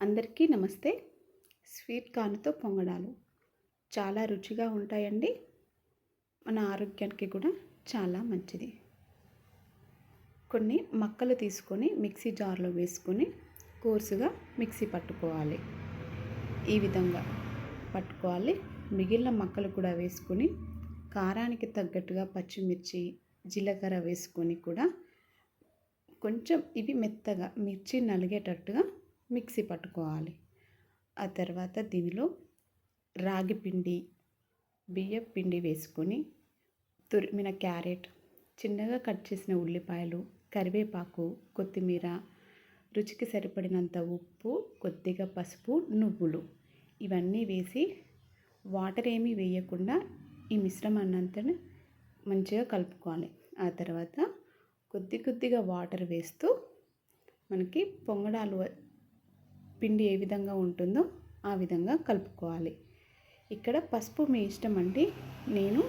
అందరికీ నమస్తే. స్వీట్ కార్న్తో పొంగడాలు. చాలా రుచిగా ఉంటాయండి. మన ఆరోగ్యానికి కూడా చాలా మంచిది. కొన్ని మక్కలు తీసుకొని మిక్సీ జార్లో వేసుకొని కోర్సుగా మిక్సీ పట్టుకోవాలి. ఈ విధంగా పట్టుకోవాలి. మిగిలిన మక్కలు కూడా వేసుకొని కారానికి తగ్గట్టుగా పచ్చిమిర్చి జీలకర్ర వేసుకొని కూడా కొంచెం ఇవి మెత్తగా మిర్చి నలిగేటట్టుగా మిక్సీ పట్టుకోవాలి. ఆ తర్వాత దీనిలో రాగి పిండి బియ్యం పిండి వేసుకొని తురిమిన క్యారెట్ చిన్నగా కట్ చేసిన ఉల్లిపాయలు కరివేపాకు కొత్తిమీర రుచికి సరిపడినంత ఉప్పు కొద్దిగా పసుపు నువ్వులు ఇవన్నీ వేసి వాటర్ ఏమీ వేయకుండా ఈ మిశ్రమాన్నంతా మంచిగా కలుపుకోవాలి. ఆ తర్వాత కొద్ది కొద్దిగా వాటర్ వేస్తూ మనకి పొంగడాలు పిండి ఏ విధంగా ఉంటుందో ఆ విధంగా కలుపుకోవాలి. ఇక్కడ పసుపు మీ ఇష్టం అండి నేను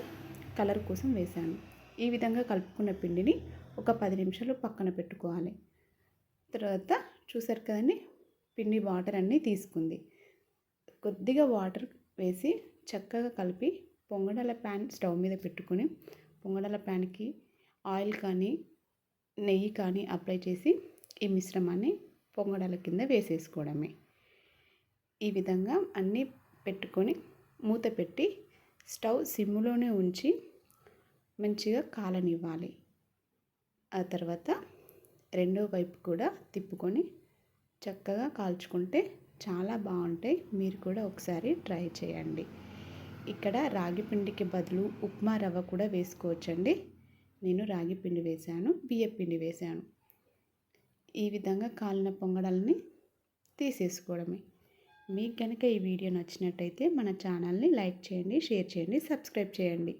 కలర్ కోసం వేశాను. ఈ విధంగా కలుపుకున్న పిండిని ఒక పది నిమిషాలు పక్కన పెట్టుకోవాలి. తర్వాత చూసారు కదండి పిండి వాటర్ అన్నీ తీసుకుంది. కొద్దిగా వాటర్ వేసి చక్కగా కలిపి పొంగడాల ప్యాన్ స్టవ్ మీద పెట్టుకొని పొంగడాల ప్యాన్కి ఆయిల్ కానీ నెయ్యి కానీ అప్లై చేసి ఈ మిశ్రమాన్ని పొంగడాల కింద వేసేసుకోవడమే. ఈ విధంగా అన్నీ పెట్టుకొని మూత పెట్టి స్టవ్ సిమ్లోనే ఉంచి మంచిగా కాలనివ్వాలి. ఆ తర్వాత రెండో వైపు కూడా తిప్పుకొని చక్కగా కాల్చుకుంటే చాలా బాగుంటాయి. మీరు కూడా ఒకసారి ట్రై చేయండి. ఇక్కడ రాగి పిండికి బదులు ఉప్మా రవ్వ కూడా వేసుకోవచ్చండి. నేను రాగి పిండి వేశాను బియ్య పిండి వేశాను. ఈ విధంగా కాలిన పొంగడాలని తీసేసుకోవడమే. మీకు కనుక ఈ వీడియో నచ్చినట్టయితే మన ఛానల్ని లైక్ చేయండి షేర్ చేయండి సబ్స్క్రైబ్ చేయండి.